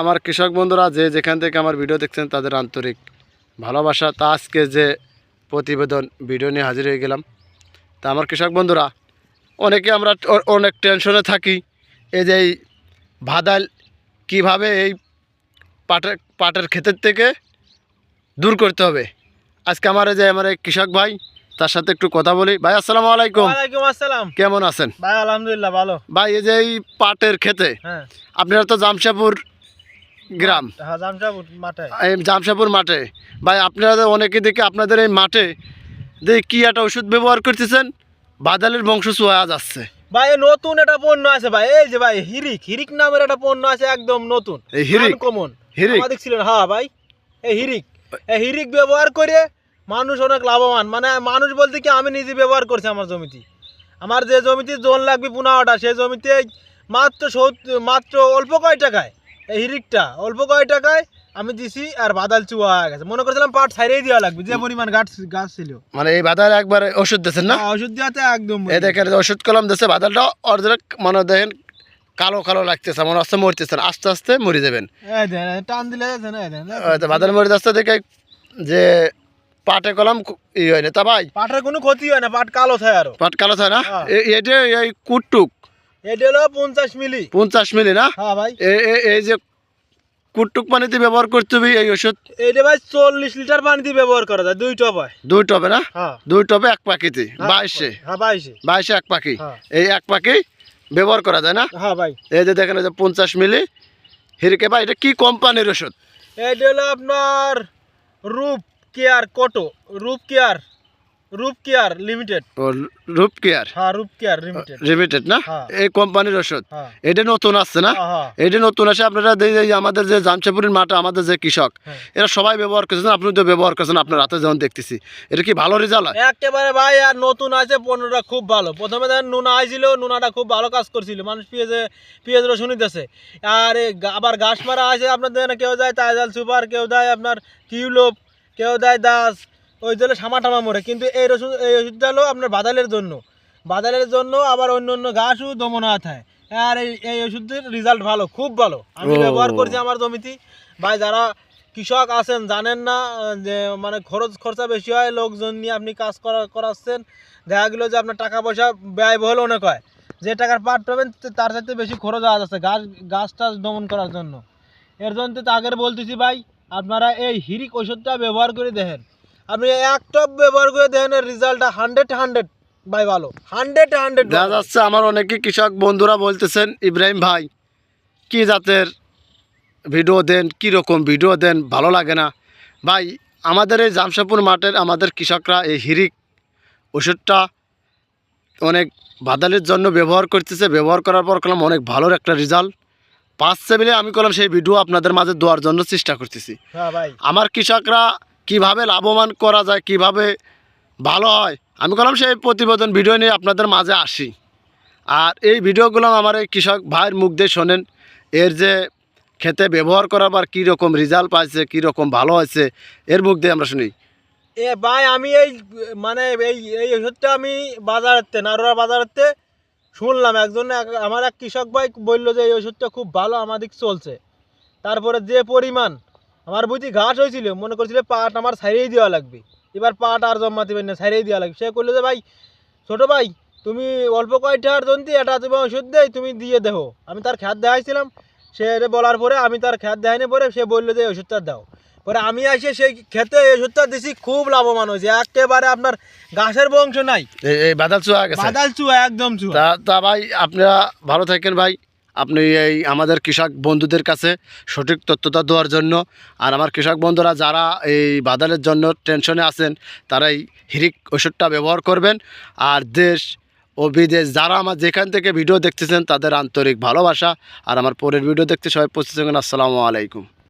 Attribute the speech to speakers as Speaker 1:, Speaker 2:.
Speaker 1: আমার কৃষক বন্ধুরা যে যেখান থেকে আমার ভিডিও দেখছেন তাদের আন্তরিক ভালোবাসা। তা আজকে যে প্রতিবেদন ভিডিও নিয়ে হাজির হয়ে গেলাম। তা আমার কৃষক বন্ধুরা অনেকে আমরা অনেক টেনশনে থাকি এই যে এই ভাদাল কীভাবে এই পাটের পাটের ক্ষেতের থেকে দূর করতে হবে। আজকে আমার এই যে আমার এই কৃষক ভাই তার সাথে একটু কথা বলি। ভাই আসসালামু আলাইকুম।
Speaker 2: ওয়ালাইকুম আসসালাম।
Speaker 1: কেমন আছেন?
Speaker 2: ভাই আলহামদুলিল্লাহ ভালো।
Speaker 1: ভাই এই যে এই পাটের ক্ষেতে
Speaker 2: হ্যাঁ।
Speaker 1: আপনারা তো জামশাপুর গ্রাম।
Speaker 2: হ্যাঁ জামশাপুর মাঠে।
Speaker 1: এই জামশাপুর মাঠে। ভাই আপনারা অনেকে দেখে আপনাদের এই মাঠে দেখি কি একটা ওষুধ ব্যবহার করতেছেন? বাদালের বংশ চোয়া যাচ্ছে।
Speaker 2: ভাই নতুন একটা পণ্য আছে ভাই। এই যে ভাই হিরিক। হিরিক নামের একটা পণ্য আছে একদম নতুন।
Speaker 1: এই হিরিক?
Speaker 2: কমন
Speaker 1: হিরিক?
Speaker 2: আমাদের ছিলেন হ্যাঁ ভাই এই হিরিক। এই হিরিক ব্যবহার করে মানুষ অনেক লাভবান। মানে মানুষ বলতে কি আমি নিজে ব্যবহার করছি আমার জমিতে। আমার যে জমিতে জোন লাগবে পুনাওয়াটা সেই জমিতে মাত্র মাত্র অল্প কয় টাকায় এই হিরিকটা অল্প কয় টাকায় আমি দিছি আর বাদাল চুয়া হয়ে গেছে। মনে করছিলাম পাট ছাইরেই দেওয়া লাগবে যে পরিমাণ গাছ গাছ ছিল।
Speaker 1: মানে এই বাদাল একবার ওষুধ দিয়েছেন না?
Speaker 2: হ্যাঁ, ওষুধ দেওয়াতে একদম
Speaker 1: এই দেখেন ওষুধ কলম দিচ্ছে বাদালটা অরিজিনাল মানে দেখেন কালো কালো লাগতেছে মনে হচ্ছে মরতেছেন আস্তে আস্তে মরে যাবেন।
Speaker 2: টান দিলে।
Speaker 1: বাদাল মরে যাচ্ছে দেখে যে পাটে কলম ই হয় না। তা ভাই
Speaker 2: পাটের কোনো ক্ষতি হয় না পাট কালো থাকে আরও।
Speaker 1: পাট কালো হয় না?
Speaker 2: হ্যাঁ।
Speaker 1: এটা এই কুটটুক।
Speaker 2: এটা হলো পঞ্চাশ মিলি।
Speaker 1: পঞ্চাশ মিলি না?
Speaker 2: হ্যাঁ ভাই।
Speaker 1: এই যে পানিতে ব্যবহার করতে হবে এই ওষুধ?
Speaker 2: ভাই চল্লিশ লিটার পানি দিয়ে ব্যবহার করা যায় দুই
Speaker 1: দুই টবে না?
Speaker 2: হ্যাঁ।
Speaker 1: দুই টবে এক পাখিতে
Speaker 2: হ্যাঁ,
Speaker 1: বাইশে।
Speaker 2: বাইশে।
Speaker 1: বাইশে এক পাখি। এই এক পাখি ব্যবহার করা যায় না?
Speaker 2: হ্যাঁ ভাই।
Speaker 1: এই যে দেখেন যে পঞ্চাশ মিলি। হিরকে ভাই এটা কি কোম্পানির ওষুধ?
Speaker 2: এটা হলো আপনার রূপ কেয়ার কোটো রূপ কেয়ার। রূপ কেয়ার লিমিটেড।
Speaker 1: ও রূপ কেয়ার
Speaker 2: হ্যাঁ রূপ কেয়ার লিমিটেড।
Speaker 1: লিমিটেড না?
Speaker 2: হ্যাঁ।
Speaker 1: এই কোম্পানির ওষুধ?
Speaker 2: হ্যাঁ।
Speaker 1: এটা নতুন আসছে না?
Speaker 2: হ্যাঁ,
Speaker 1: এটা নতুন আসে আপনারা এই আমাদের যে জামশাপুরের মাঠে আমাদের যে কৃষক। এরা সবাই ব্যবহার করছেন আপনি তো ব্যবহার করছেন আপনার হাতে যেমন দেখতেছি। এটা কি ভালো রেজাল্ট হয়
Speaker 2: একেবারে ভাই আর নতুন আছে পণ্যটা খুব ভালো। প্রথমে দেখেন নুনা আইছিল নুনাটা খুব ভালো কাজ করছিল মানুষ পেঁয়াজে পেঁয়াজ রসুন দিতেছে। আর এই আবার ঘাস মারা আছে আপনার কেউ দেয় তাইজাল সুপার কেউ দেয় আপনার কিউলোপ কেউ দেয় দাস ওই জন্য সামা টামা মরে। কিন্তু এই রসুন এই ওষুধটা হলো আপনার বাদালের জন্য। বাদালের জন্য আবার অন্য অন্য ঘাসও দমন হয় আর এই এই ওষুধের রেজাল্ট ভালো খুব ভালো। আমি ব্যবহার করছি আমার জমিতে। ভাই যারা কৃষক আছেন জানেন না যে মানে খরচ খরচা বেশি হয় লোকজন নিয়ে আপনি কাজ করা করাচ্ছেন। দেখা গেলো যে আপনার টাকা পয়সা ব্যয়বহুল অনেক হয়। যে টাকার পাট পাবেন তার সাথে বেশি খরচ আওয়াজ আছে গাছ গাছ টাছ দমন করার জন্য। এর জন্য তো আগের বলতেছি ভাই আপনারা এই হিরিক ওষুধটা ব্যবহার করে দেখেন। আপনি এক টপ ব্যবহার করে দেখেন রেজাল্টটা হান্ড্রেড হান্ড্রেড ভাই ভালো। হান্ড্রেড হান্ড্রেড
Speaker 1: দেখা যাচ্ছে আমার অনেকে কৃষক বন্ধুরা বলতেছেন ইব্রাহিম ভাই কি জাতের ভিডিও দেন? কি রকম ভিডিও দেন? ভালো লাগে না। ভাই আমাদের এই জামশাপুর মাঠের আমাদের কৃষকরা এই হিরিক ওষুধটা অনেক বাদালের জন্য ব্যবহার করতেছে। ব্যবহার করার পর করলাম অনেক ভালোর একটা রেজাল্ট পাচ্ছে বলে আমি করলাম সেই ভিডিও আপনাদের মাঝে দেওয়ার জন্য চেষ্টা করতেছি।
Speaker 2: হ্যাঁ ভাই।
Speaker 1: আমার কৃষকরা কীভাবে লাভবান করা যায়, কীভাবে ভালো হয়? আমি করলাম সেই প্রতিবেদন ভিডিও নিয়ে আপনাদের মাঝে আসি। আর এই ভিডিওগুলো আমার এই কৃষক ভাইয়ের মুখ দিয়ে শোনেন। এর যে খেতে ব্যবহার করার পর কী রকম রেজাল্ট পাইছে, কী রকম ভালো হয়েছে, এর মুখ দিয়ে আমরা শুনি।
Speaker 2: এ ভাই, আমি এই মানে এই এই ওষুধটা আমি বাজারেতে নারোয়া বাজারেতে শুনলাম। একজন এক- আমার এক কৃষক ভাই বলল যে, এই ওষুধটা খুব ভালো আমাদের চলছে। তারপরে যে পরিমাণ আমার বুঝি ঘাস হয়েছিল মনে করছিল পাট আমার ছাড়িয়ে দেওয়া লাগবে। এবার পাট আর জমা দিবেন না ছাড়িয়ে দেওয়া লাগবে। সে করল যে ভাই ছোটো ভাই তুমি অল্প কয়টার জন্তি এটা তুমি ওষুধ দেয় তুমি দিয়ে দেহো আমি তার খ্যাত দেখাইছিলাম। সে বলার পরে আমি তার খ্যাত দেখাইনি পরে সে বলল যে ওষুধটা দাও। পরে আমি আসে সেই খেতে এই ওষুধটা দিছি খুব লাভবান হয়েছে। একেবারে আপনার ঘাসের বংশ নাই।
Speaker 1: এই বাদাল চুয়া
Speaker 2: বাদাল চুয়া একদম চুয়া।
Speaker 1: তা ভাই আপনারা ভালো থাকেন ভাই। আপনি এই আমাদের কৃষক বন্ধুদের কাছে সঠিক তথ্যতা দেওয়ার জন্য, আর আমার কৃষক বন্ধুরা যারা এই বাদালের জন্য টেনশনে আছেন, তারা এই হিরিক ওষুধটা ব্যবহার করবেন। আর দেশ ও বিদেশ যারা আমার যেখান থেকে ভিডিও দেখতেছেন, তাদের আন্তরিক ভালোবাসা। আর আমার পরের ভিডিও দেখতে সবাই পৌঁছেছেন আসসালামু আলাইকুম।